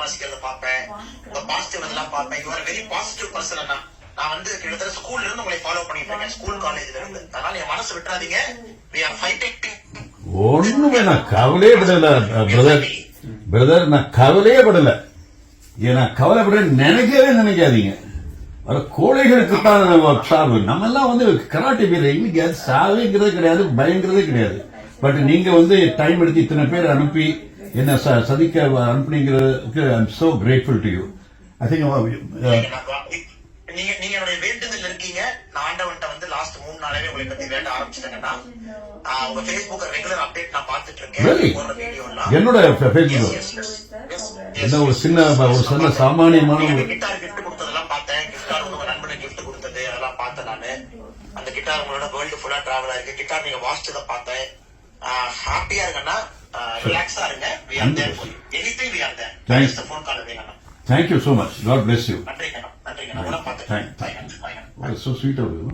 வாசிக்கிறத பார்ப்பேன். உங்க பாசிட்டிவ் இதெல்லாம் பார்ப்பேன். You are very positive person அண்ணா. நான் வந்து கிட்டத்தட்ட ஸ்கூல்ல இருந்து உங்களை ஃபாலோ பண்ணிட்டு இருக்கேன். ஸ்கூல் காலேஜ்ல இருந்து. அதனால என் மனசு விட்டுறாதீங்க. We are fighting. ஒண்ணுமே நான் கவலையே படல பிரதர் பிரதர் நான் கவலையே படல. ஏன்னா கவலைப்பட நினைக்கவே நினைக்காதீங்க. வர கோழைகளுக்கு தான் நம்ம சாவு நம்ம எல்லாம் வந்து கராட்டி வீரர் இன்னைக்கு அது சாவேங்கிறது கிடையாது பயங்கிறதே கிடையாது. பட் நீங்க வந்து டைம் எடுத்து இத்தனை பேர் அனுப்பி என்ன சதிக்க அனுப்புனீங்கிறதுக்கு I am so grateful to you I think நீங்க நீங்க என்னுடைய வேண்டுதல் இருக்கீங்க. நான் ஆண்டவன்ட்ட வந்து லாஸ்ட் மூணு நாளாவே உங்களை பத்தி வேண்ட ஆரம்பிச்சிட்டேங்கன்னா ஆஹ், உங்க Facebook ரெகுலர் அப்டேட் நான் பார்த்துட்டு Really? இருக்கேன் என்னோட ஃபேஸ்புக் என்ன ஒரு. சின்ன ஒரு சின்ன சாமானியமான ஒரு கிட்டார் gift கொடுத்ததெல்லாம் பார்த்தேன். கிட்டார் உங்க நண்பனுக்கு gift கொடுத்தது அதெல்லாம் பார்த்தேன் நானு. அந்த கிட்டார் உங்களோட வேர்ல்டு ஃபுல்லா டிராவல் ஆயிருக்கு கிட்டார் நீங்க வாசிச்சதை பார்த்தேன். ஹாப்பியா இருக்கேன்னா ரிலாக்ஸா இருங்க. We are there for anything we are there Thanks. Just phone call வேணும் thank you so much God bless you நன்றிங்க நன்றிங்க. நான் கூட Thank- பார்த்துட்டேன் thank- Bye, bye, bye. So sweet ஆகுது